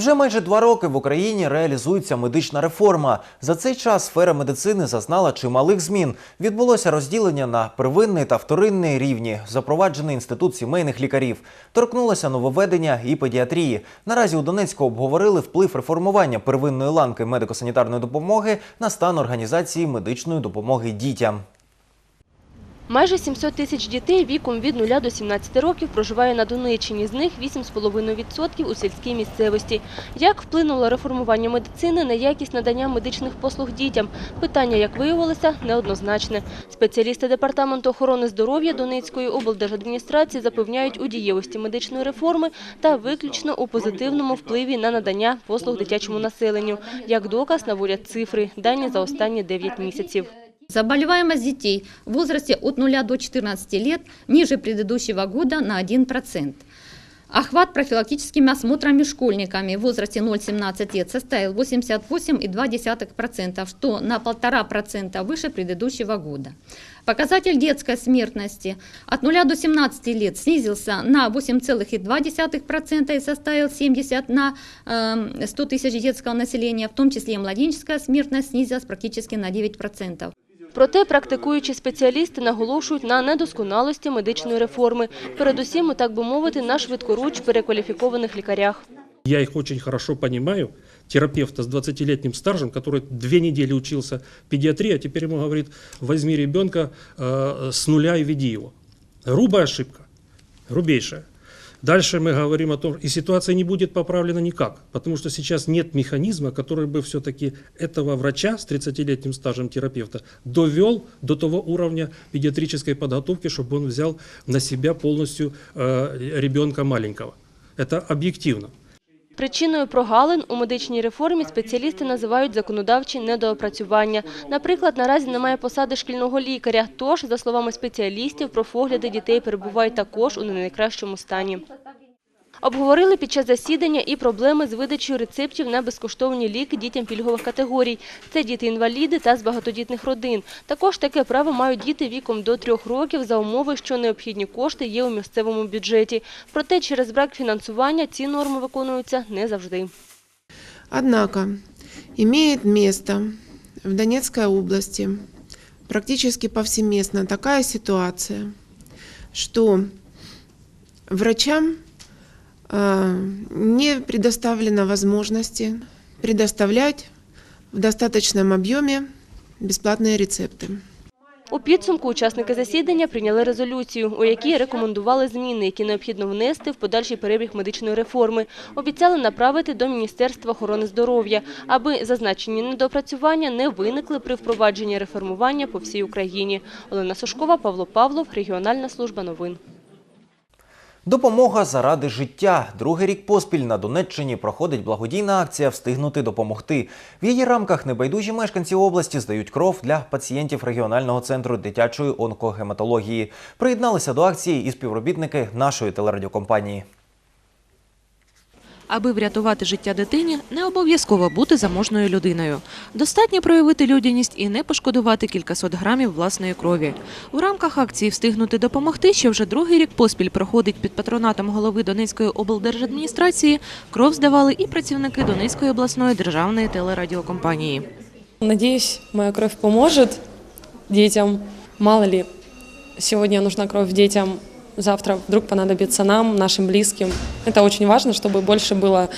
Вже майже два роки в Україні реалізується медична реформа. За цей час сфера медицини зазнала чималих змін. Відбулося розділення на первинний та вторинний рівні, запроваджений інститут сімейних лікарів. Торкнулося нововведення і педіатрії. Наразі у Донецьку обговорили вплив реформування первинної ланки медико-санітарної допомоги на стан організації медичної допомоги дітям. Майже 700 тисяч дітей віком від 0 до 17 років проживає на Донеччині, з них 8,5% у сільській місцевості. Як вплинуло реформування медицини на якість надання медичних послуг дітям? Питання, як виявилося, неоднозначне. Спеціалісти Департаменту охорони здоров'я Донецької облдержадміністрації запевняють у дієвості медичної реформи та виключно у позитивному впливі на надання послуг дитячому населенню. Як доказ наводять цифри, дані за останні 9 місяців. Заболеваемость детей в возрасте от 0 до 14 лет ниже предыдущего года на 1%. Охват профилактическими осмотрами школьниками в возрасте 0-17 лет составил 88,2%, что на 1,5% выше предыдущего года. Показатель детской смертности от 0 до 17 лет снизился на 8,2% и составил 70 на э, 100 тысяч детского населения, в том числе и младенческая смертность снизилась практически на 9%. Проте практикуючі спеціалісти наголошують на недосконалості медичної реформи, передусім, так би мовити, на швидкоруч перекваліфікованих лікарях. Я их очень хорошо понимаю, терапевта с 20-летним стажем, который две недели учился в педиатрии, а теперь ему говорит, возьми ребенка э, с нуля и веди его. Грубая ошибка, грубейшая. Дальше мы говорим о том, и ситуация не будет поправлена никак, потому что сейчас нет механизма, который бы все-таки этого врача с 30-летним стажем терапевта довел до того уровня педиатрической подготовки, чтобы он взял на себя полностью э, ребенка маленького. Это объективно. Причиною прогалин у медичній реформі спеціалісти називають законодавчі недоопрацювання. Наприклад, наразі немає посади шкільного лікаря, тож, за словами спеціалістів, профогляди дітей перебувають також у не найкращому стані. Обговорили під час засідання і проблеми з видачею рецептів на безкоштовні ліки дітям пільгових категорій. Це діти-інваліди та з багатодітних родин. Також таке право мають діти віком до трьох років за умови, що необхідні кошти є у місцевому бюджеті. Проте через брак фінансування ці норми виконуються не завжди. Однако имеет место в Донецкой области практически повсеместно такая ситуация, что врачам не предоставлено возможности предоставлять в достаточном объеме бесплатные рецепты. У підсумку учасники засідання прийняли резолюцію, у якій рекомендували зміни, які необхідно внести в подальший перебіг медичної реформи. Обіцяли направити до Міністерства охорони здоров'я, аби зазначені недоопрацювання не виникли при впровадженні реформування по всій Україні. Олена Сушкова, Павло Павлов, регіональна служба новин. Допомога заради життя. Другий рік поспіль на Донеччині проходить благодійна акція Встигнути допомогти. В її рамках небайдужі мешканці області здають кров для пацієнтів регіонального центру дитячої онкогематології. Приєдналися до акції і співробітники нашої телерадіокомпанії. Аби врятувати життя дитині, не обов'язково бути заможною людиною. Достатньо проявити людяність і не пошкодувати кількасот грамів власної крові. У рамках акції встигнути допомогти, що вже другий рік поспіль проходить під патронатом голови Донецької облдержадміністрації, кров здавали і працівники Донецької обласної державної телерадіокомпанії. Надеюсь, моя кровь поможет детям. Мало ли, сегодня нужна кровь детям, завтра вдруг понадобится нам, нашим близким. Это очень важно, чтобы больше было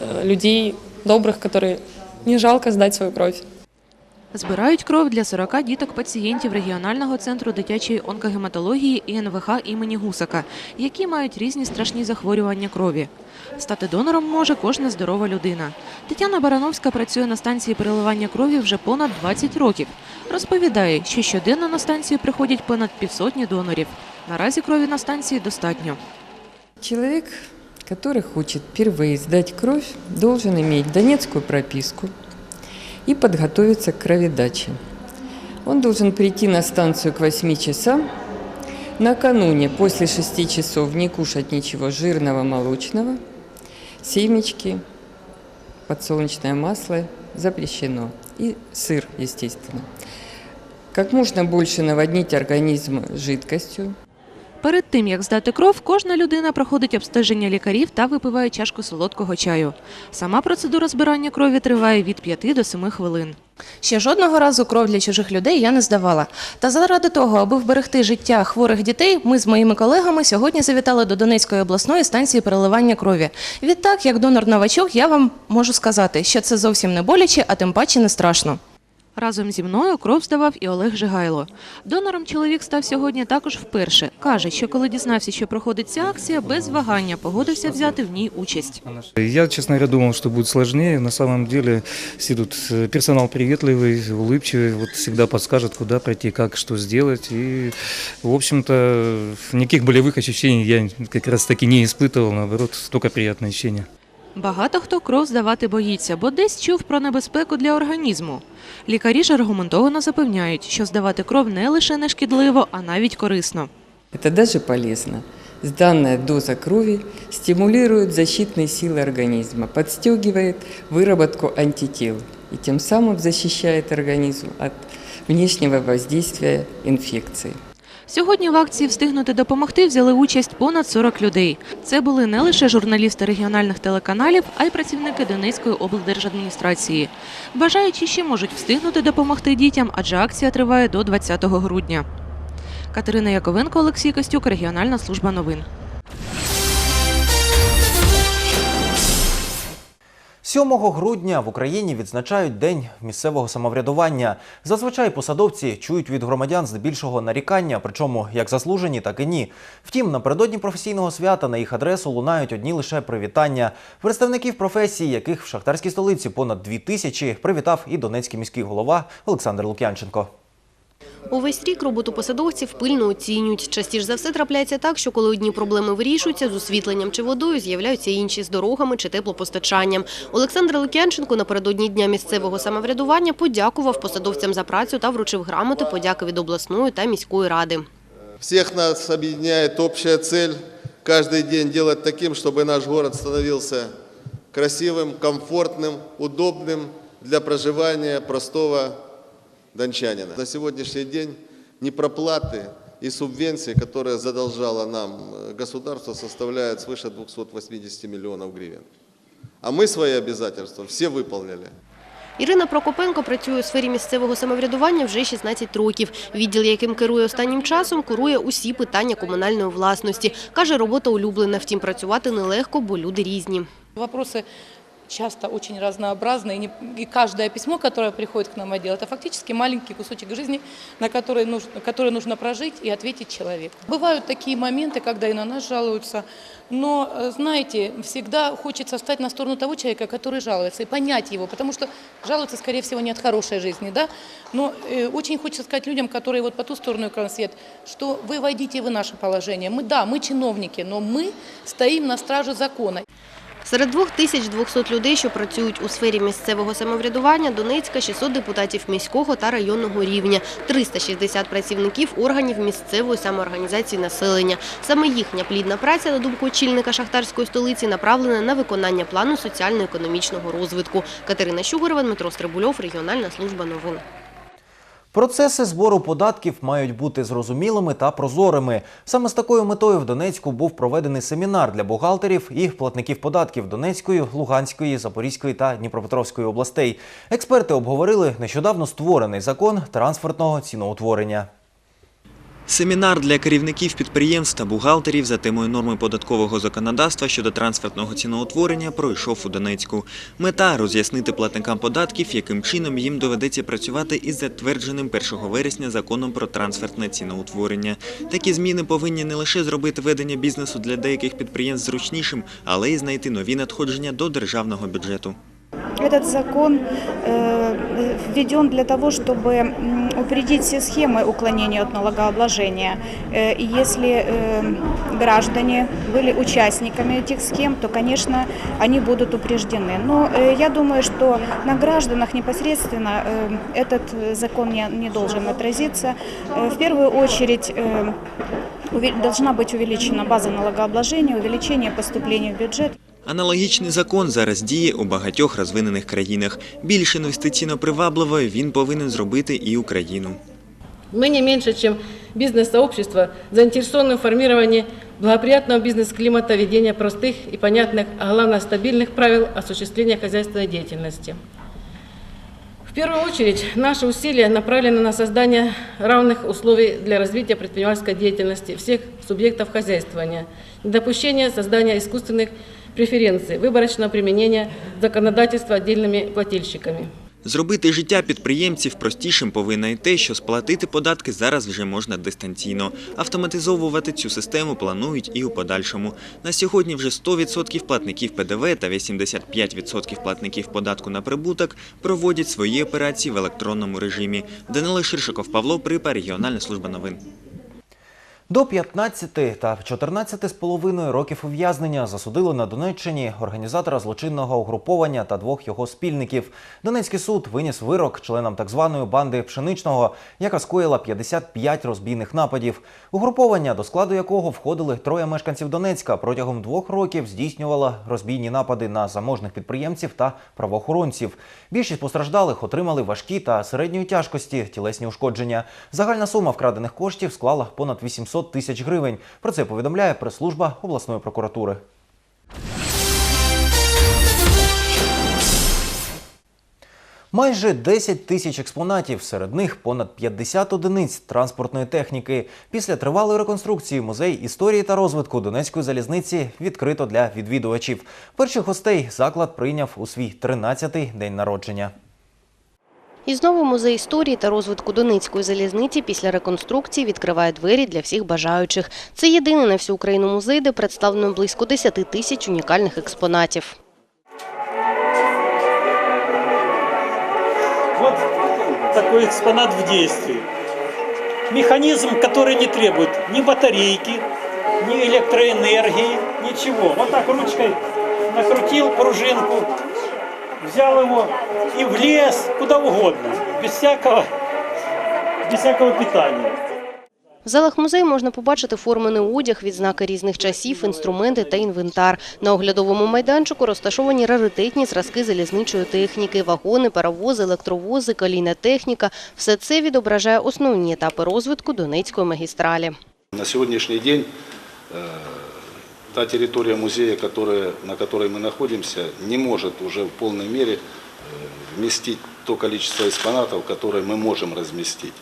э, людей добрых, которые не жалко сдать свою кровь. Збирають кров для 40 діток-пацієнтів регіонального центру дитячої онкогематології і НВХ імені Гусака, які мають різні страшні захворювання крові. Стати донором може кожна здорова людина. Тетяна Барановська працює на станції переливання крові вже понад 20 років. Розповідає, що щоденно на станцію приходять понад півсотні донорів. Наразі крові на станції достатньо. Человек, который хочет впервые сдать кровь, должен иметь донецкую прописку и подготовиться к кроведаче. Он должен прийти на станцию к 8 часам, накануне после 6 часов не кушать ничего жирного, молочного, семечки, подсолнечное масло запрещено и сыр, естественно. Как можно больше наводнить организм жидкостью, Перед тим як здати кров, кожна людина проходить обстеження лікарів та випиває чашку солодкого чаю. Сама процедура збирання крові триває від 5 до 7 хвилин. Ще жодного разу кров для чужих людей я не здавала. Та заради того, аби вберегти життя хворих дітей, ми з моїми колегами сьогодні завітали до Донецької обласної станції переливання крові. Відтак, як донор новачок, я вам можу сказати, що це зовсім не боляче, а тим паче не страшно. Разом зі мною кров здавав і Олег Жигайло. Донором чоловік став сьогодні також вперше. Каже, що коли дізнався, що проходить ця акція, без вагання погодився взяти в ній участь. Я, честно говоря, думал, что будет сложнее. На самом деле все тут э, персонал приветливый, улыбчивый, вот всегда подскажет, куда пройти, как, что сделать. И, в общем-то, никаких болевых ощущений я как раз таки не испытывал, наоборот, только приятные ощущения. Багато хто кров здавати боїться, бо десь чув про небезпеку для організму. Лікарі ж аргументовано запевняють, що здавати кров не лише не шкідливо, а навіть корисно. Это даже полезно. Сданная доза крови стимулирует защитные силы организма, подстегивает выработку антител и тем самым защищает организм от внешнего воздействия инфекции. Сьогодні в акції встигнути допомогти взяли участь понад 40 людей. Це були не лише журналісти регіональних телеканалів, а й працівники Донецької облдержадміністрації. Бажаючі ще можуть встигнути допомогти дітям, адже акція триває до 20 грудня. Катерина Яковенко, Олексій Костюк, регіональна служба новин. 7 грудня в Україні відзначають День місцевого самоврядування. Зазвичай посадовці чують від громадян здебільшого нарікання, причому як заслужені, так і ні. Втім, напередодні професійного свята на їх адресу лунають одні лише привітання. Представників професії, яких в шахтарській столиці понад дві тисячі, привітав і донецький міський голова Олександр Лук'янченко. Увесь рік роботу посадовців пильно оцінюють. Частіше за все трапляється так, що коли одні проблеми вирішуються з освітленням чи водою, з'являються інші з дорогами чи теплопостачанням. Олександр Лук'янченко напередодні дня місцевого самоврядування подякував посадовцям за працю та вручив грамоти подяки від обласної та міської ради. Всех нас объединяет общая цель каждый день делать таким, чтобы наш город становился красивым, комфортным, удобным для проживания простого дончанина. На сегодняшний день непроплаты и субвенции, которые задолжало нам э, государство, составляют свыше 280 миллионов гривен. А мы свои обязательства все выполнили. Ірина Прокопенко працює у сфері місцевого самоврядування вже 16 років. Відділ, яким керує останнім часом, курує усі питання комунальної власності. Каже, робота улюблена, втім працювати нелегко, бо люди різні. Вопросы часто очень разнообразные, и, не- и каждое письмо, которое приходит к нам в отдел, это фактически маленький кусочек жизни, на который нужно, который нужно прожить и ответить человеку. Бывают такие моменты, когда и на нас жалуются, но, э, знаете, всегда хочется встать на сторону того человека, который жалуется, и понять его, потому что жалуются, скорее всего, не от хорошей жизни, да, но э, очень хочется сказать людям, которые вот по ту сторону экрана свет, что вы войдите в наше положение. Мы, да, мы чиновники, но мы стоим на страже закона. Серед 2200 людей, що працюють у сфері місцевого самоврядування, Донецька 600 депутатів міського та районного рівня, 360 працівників органів місцевої самоорганізації населення. Саме їхня плідна праця, на думку очільника шахтарської столиці, направлена на виконання плану соціально-економічного розвитку. Катерина Щугорова, Дмитро Стрибульов, регіональна служба новин. Процеси збору податків мають бути зрозумілими та прозорими. Саме з такою метою в Донецьку був проведений семінар для бухгалтерів і платників податків Донецької, Луганської, Запорізької та Дніпропетровської областей. Експерти обговорили нещодавно створений закон трансфертного ціноутворення. Семінар для керівників підприємств та бухгалтерів за темою норми податкового законодавства щодо трансфертного ціноутворення пройшов у Донецьку. Мета – роз'яснити платникам податків, яким чином їм доведеться працювати із затвердженим 1 вересня законом про трансфертне ціноутворення. Такі зміни повинні не лише зробити ведення бізнесу для деяких підприємств зручнішим, але й знайти нові надходження до державного бюджету. Этот закон э, введен для того, чтобы упредить все схемы уклонения от налогообложения. Э, И если э, граждане были участниками этих схем, то, конечно, они будут упреждены. Но я думаю, что на гражданах непосредственно этот закон не, должен отразиться. В первую очередь должна быть увеличена база налогообложения, увеличение поступлений в бюджет. Аналогічний закон зараз діє у багатьох розвинених країнах. Більш інвестиційно привабливою він повинен зробити і Україну. Мы не меньше, чем бизнес-сообщества заинтересованы в формировании благоприятного бизнес-климата, ведения простых и понятных, а главное стабильных правил осуществления хозяйственной деятельности. В первую очередь наши усилия направлены на создание равных условий для развития предпринимательской деятельности всех субъектов хозяйствования, недопущение создания искусственных преференций, выборочного применения законодательства отдельными плательщиками. Зробити життя підприємців простішим повинна й те, що сплатити податки зараз вже можна дистанційно. Автоматизовувати цю систему планують і у подальшому. На сьогодні вже 100% платників ПДВ та 85% платників податку на прибуток проводять свої операції в електронному режимі. Данило Ширшиков, Павло Припа, Регіональна служба новин. До 15 та 14,5 років ув'язнення засудили на Донеччині організатора злочинного угруповання та двох його спільників. Донецький суд виніс вирок членам так званої банди пшеничного, яка скоїла 55 розбійних нападів. Угруповання, до складу якого входили троє мешканців Донецька, протягом двох років здійснювало розбійні напади на заможних підприємців та правоохоронців. Більшість постраждалих отримали важкі та середньої тяжкості тілесні ушкодження. Загальна сума вкрадених коштів склала понад 800 тисяч гривень. Про це повідомляє прес-служба обласної прокуратури. Майже 10 тисяч експонатів, серед них понад 50 одиниць транспортної техніки. Після тривалої реконструкції музей історії та розвитку Донецької залізниці відкрито для відвідувачів. Перших гостей заклад прийняв у свій 13-й день народження. І знову музей історії та розвитку Донецької залізниці після реконструкції відкриває двері для всіх бажаючих. Це єдиний на всю Україну музей, де представлено близько 10 тисяч унікальних експонатів. Вот такой экспонат в действии. Механизм, который не требует ни батарейки, ни электроэнергии, ничего. Вот так ручкой накрутил пружинку, взял его и в лес, куда угодно, без всякого, без всякого питания. В залах музею можна побачити формений одяг, відзнаки різних часів, інструменти та інвентар. На оглядовому майданчику розташовані раритетні зразки залізничої техніки, вагони, паровози, електровози, колійна техніка. Все це відображає основні етапи розвитку Донецької магістралі. На сегодняшний день э, та территория музея, которая, на которой мы находимся, не может уже в полной мере э, вместить то количество экспонатов, которые мы можем разместить.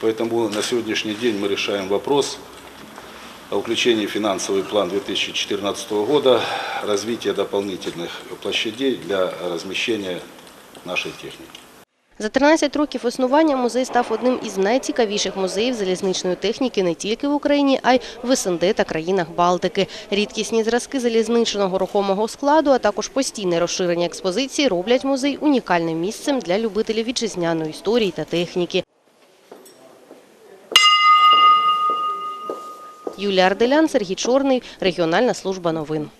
Поэтому на сегодняшний день мы решаем вопрос о включении в финансовый план 2014 года развития дополнительных площадей для размещения нашей техники. За 13 років існування музей став одним із найцікавіших музеїв залізничної техніки не тільки в Україні, а й в СНД та країнах Балтики. Рідкісні зразки залізничного рухомого складу, а також постійне розширення експозиції роблять музей унікальним місцем для любителів вітчизняної історії та техніки. Юлія Арделян, Сергій Чорний, Регіональна служба новин.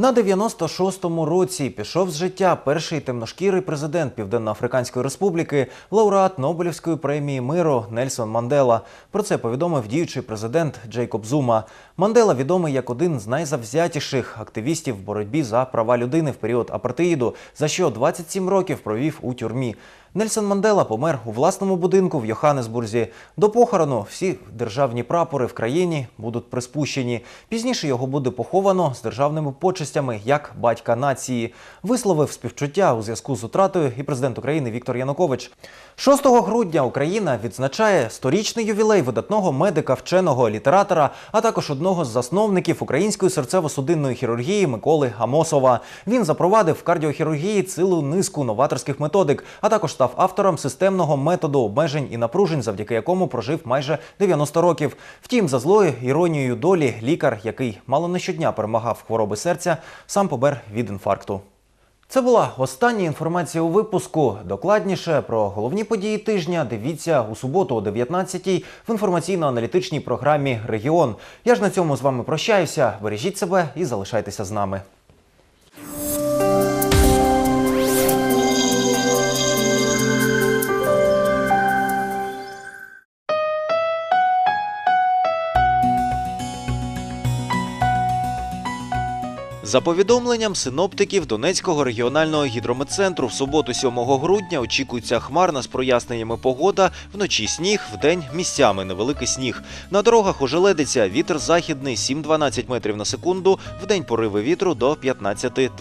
На 96-му році пішов з життя перший темношкірий президент Південно-Африканської Республіки, лауреат Нобелівської премії миру Нельсон Мандела. Про це повідомив діючий президент Джейкоб Зума. Мандела відомий як один з найзавзятіших активістів в боротьбі за права людини в період апартеїду, за що 27 років провів у тюрмі. Нельсон Мандела помер у власному будинку в Йоханнесбурзі. До похорону всі державні прапори в країні будуть приспущені. Пізніше його буде поховано з державними почестями як батька нації. Висловив співчуття у зв'язку з утратою і президент України Віктор Янукович. 6 грудня Україна відзначає сторічний ювілей видатного медика, вченого, літератора, а також одного з засновників української серцево-судинної хірургії Миколи Амосова. Він запровадив в кардіохірургії цілу низку новаторських методик, а також став автором системного методу обмежень і напружень, завдяки якому прожив майже 90 років. Втім, за злою іронією долі, лікар, який мало не щодня перемагав хвороби серця, сам помер від інфаркту. Це була остання інформація у випуску. Докладніше про головні події тижня дивіться у суботу о 19-й в інформаційно-аналітичній програмі Регіон. Я ж на цьому з вами прощаюся. Бережіть себе і залишайтеся з нами. За повідомленням синоптиків Донецького регіонального гідрометцентру, в суботу 7 грудня очікується хмарна з проясненнями погода, вночі сніг, вдень місцями невеликий сніг. На дорогах ожеледиться вітер західний 7-12 метрів на секунду, вдень пориви вітру до 15